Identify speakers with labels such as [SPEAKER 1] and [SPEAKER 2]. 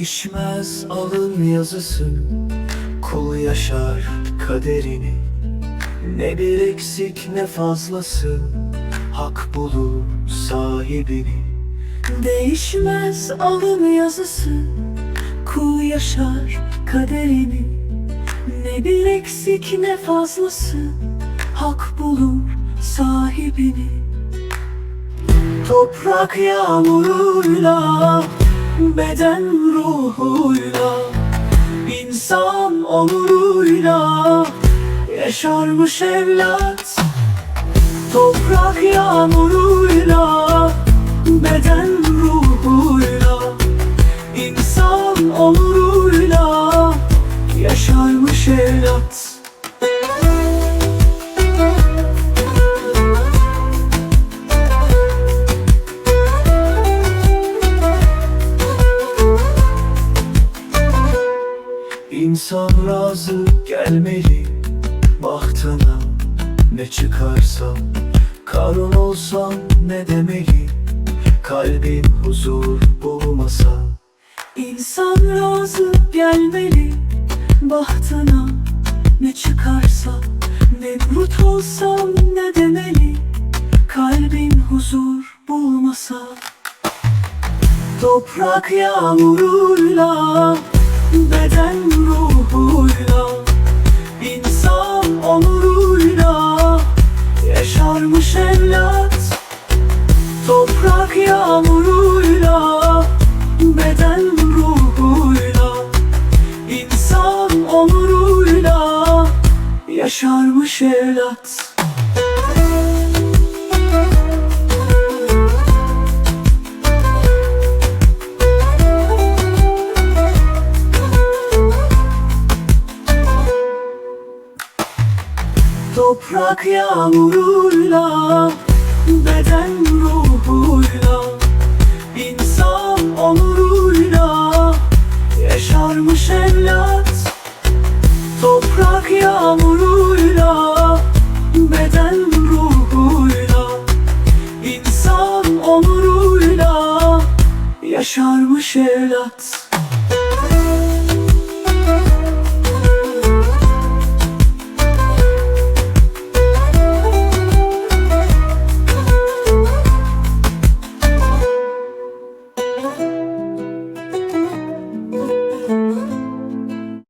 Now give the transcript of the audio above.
[SPEAKER 1] Değişmez alın yazısı. Kul yaşar kaderini. Ne bir eksik ne fazlası. Hak bulur sahibini. Değişmez alın yazısı. Kul yaşar kaderini. Ne bir eksik ne fazlası. Hak bulur sahibini. Toprak yağmuruyla Beden ruhuyla insan onuruyla Yaşarmış evlat. Toprak yağmuruyla İnsan razı gelmeli bahtına Ne çıkarsa. Karın olsam ne demeli Kalbin huzur bulmasa. İnsan razı gelmeli bahtına Ne çıkarsa. Nemrut olsam ne demeli Kalbin huzur bulmasa. Toprak yağmuruyla Beden ruhuyla insan onuruyla Yaşarmış evlat. Toprak yağmuruyla Beden ruhuyla insan onuruyla Yaşarmış evlat Toprak yağmuruyla Beden ruhuyla insan onuruyla Yaşarmış evlat. Toprak yağmuruyla Beden ruhuyla insan onuruyla Yaşarmış evlat